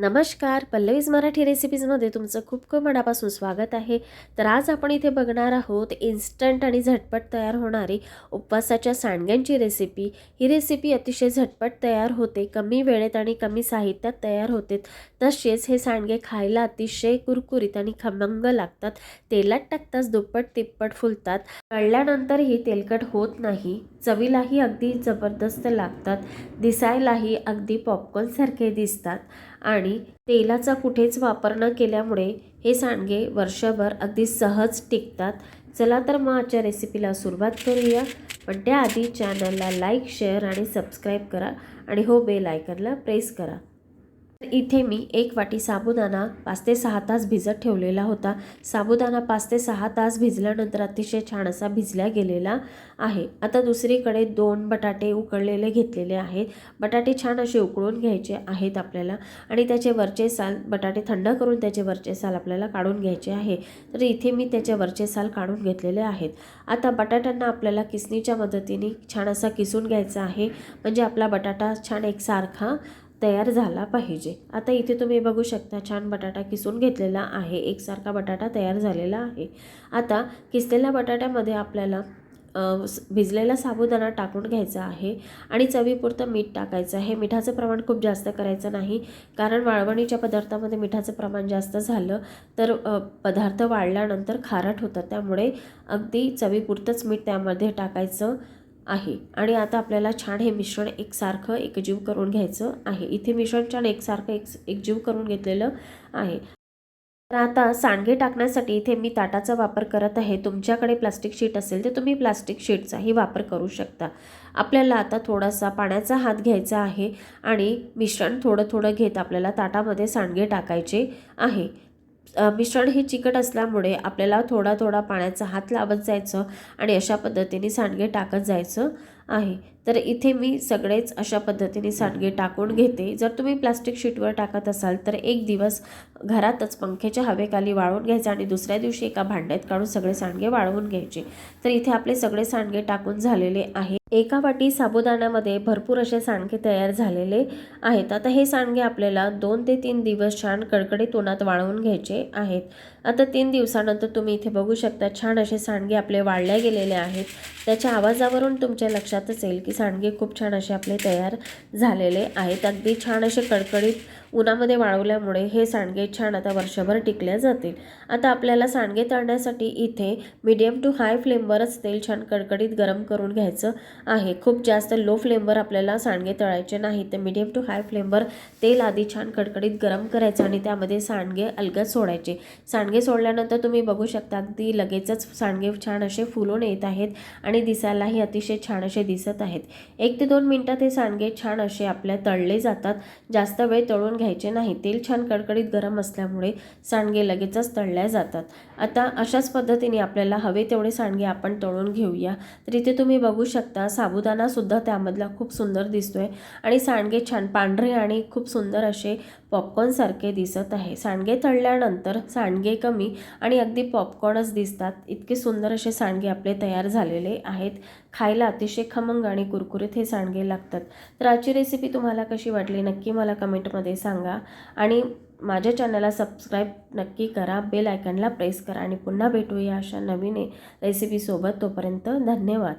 नमस्कार पल्लवीज मराठी रेसिपीजमध्ये तुमचं खूप खूप मनापासून स्वागत आहे. तर आज आपण इथे बघणार आहोत इन्स्टंट आणि झटपट तयार होणारी उपवासाच्या सांडग्यांची रेसिपी ही रेसिपी अतिशय झटपट तयार होते कमी वेळेत आणि कमी साहित्यात तयार होते. तसेच हे सांडगे खायला अतिशय कुरकुरीत आणि खमंग लागतात. तेलात टाकताच दुप्पट तिप्पट फुलतात. तळल्यानंतरही तेलकट होत नाही. चवीलाही अगदी जबरदस्त लागतात. दिसायलाही अगदी पॉपकॉर्नसारखे दिसतात. आणि तेलाचा कुठेच वापर न केल्यामुळे हे सांडगे वर्षभर अगदी सहज टिकतात. चला तर मग आजच्या रेसिपीला सुरुवात करूया. पण त्याआधी चॅनलला लाईक शेअर आणि सबस्क्राईब करा. आणि हो बेल आयकनला प्रेस करा. इथे मी एक वाटी साबुदाणा पाच ते सहा तास भिजत ठेवलेला होता. साबुदाणा पाच ते सहा तास भिजल्यानंतर अतिशय छान असा भिजला गेलेला आहे. आता दुसरीकडे दोन बटाटे उकळलेले घेतलेले आहेत. बटाटे छान असे उकळून घ्यायचे आहेत आपल्याला आणि त्याचे वरचे साल बटाटे थंड करून त्याचे वरचे साल आपल्याला काढून घ्यायचे आहे. तर इथे मी त्याचे वरचे साल काढून घेतलेले आहेत. आता बटाट्यांना आपल्याला किसणीच्या मदतीने छान असा किसून घ्यायचा आहे. म्हणजे आपला बटाटा छान एकसारखा तयार झाला पाहिजे. आता इथे तुम्ही बघू शकता छान बटाटा किसून घेतलेला आहे. एकसारखा बटाटा तयार झालेला आहे. आता किसलेल्या बटाट्यामध्ये आपल्याला भिजलेला साबुदाणा टाकून घ्यायचा आहे आणि चवीपुरतं मीठ टाकायचं आहे. मिठाचं प्रमाण खूप जास्त करायचं नाही कारण वाळवणीच्या पदार्थामध्ये मिठाचं प्रमाण जास्त झालं तर पदार्थ वाळल्यानंतर खारट होतं त्यामुळे अगदी चवीपुरतंच मीठ त्यामध्ये टाकायचं आहे. आणि आता आपल्याला छान हे मिश्रण एकसारखं एकजीव करून घ्यायचं आहे. इथे मिश्रण छान एकसारखं एक एकजीव करून घेतलेलं आहे. तर आता सांडगे टाकण्यासाठी इथे मी ताटाचा वापर करत आहे. तुमच्याकडे प्लास्टिक शीट असेल तर तुम्ही प्लास्टिक शीटचाही वापर करू शकता. आपल्याला आता थोडासा पाण्याचा हात घ्यायचा आहे आणि मिश्रण थोडं थोडं घेत आपल्याला ताटामध्ये सांडगे टाकायचे आहे. मिश्रण हे चिकट असल्यामुळे आपल्याला थोडा थोडा पाण्याचा हात लावत जायचं आणि अशा पद्धतीने सांडगे टाकत जायचं आहे. तर इथे मी सगळेच अशा पद्धतीने सांडगे टाकून घेते. जर तुम्ही प्लास्टिक शीटवर टाकत असाल तर एक दिवस घरातच पंख्याच्या हवेखाली वाळवून घ्यायचे आणि दुसऱ्या दिवशी एका भांड्यात काढून सगळे सांडगे वाळवून घ्यायचे. तर इथे आपले सगळे सांडगे टाकून झालेले आहे. एका वाटी साबुदाण्यामध्ये भरपूर असे सांडगे तयार झालेले आहेत. आता हे सांडगे आपल्याला दोन ते तीन दिवस छान कडकडीत उन्हात वाळवून घ्यायचे आहेत. आता तीन दिवसानंतर तुम्ही इथे बघू शकता छान असे सांडगे आपले वाळल्या गेलेले आहेत. त्याच्या आवाजावरून तुमच्या लक्षातच येईल की सांडगे खूप छान असे आपले तयार झालेले आहेत. अगदी छान असे कडकडीत उन्हामध्ये वाळवल्यामुळे हे सांडगे छान आता वर्षभर टिकले जातील. आता आपल्याला सांडगे तळण्यासाठी इथे मीडियम टू हाय फ्लेमवरच तेल छान कडकडीत गरम करून घ्यायचं आहे. खूप जास्त लो फ्लेमवर आपल्याला सांडगे तळायचे नाही. तर मीडियम टू हाय फ्लेमवर तेल आधी छान कडकडीत गरम करायचं आणि त्यामध्ये सांडगे अलगद सोडायचे. सांडगे सोडल्यानंतर तुम्ही बघू शकता अगदी लगेचच सांडगे छान असे फुलून येत आहेत आणि दिसायलाही अतिशय छान असे दिसत आहेत. एक ते दोन मिनटात हे सांडगे छान असे आपल्या तळले जातात. जास्त वेळ तळून घ्यायचे नाही. तेल छान कडकडीत गरम असल्यामुळे सांडगे लगेचच तळल्या जातात. आता अशाच पद्धतीने आपल्याला हवे तेवढे सांडगे आपण तळून घेऊया. तर इथे तुम्ही बघू शकता साबुदाणासुद्धा त्यामधला खूप सुंदर दिसतोय. आणि सांडगे छान पांढरे आणि खूप सुंदर असे पॉपकॉर्नसारखे दिसत आहे. सांडगे तळल्यानंतर सांडगे कमी आणि अगदी पॉपकॉर्नच दिसतात. इतके सुंदर असे सांडगे आपले तयार झालेले आहेत. खायला अतिशय खमंग आणि कुरकुरीत हे सांडगे लागतात. तर आजची रेसिपी तुम्हाला कशी वाटली नक्की मला कमेंटमध्ये सांगा. आणि माझ्या चॅनलला सबस्क्राईब नक्की करा. बेल आयकनला प्रेस करा. आणि पुन्हा भेटूया अशा नवीन रेसिपीसोबत तोपर्यंत धन्यवाद.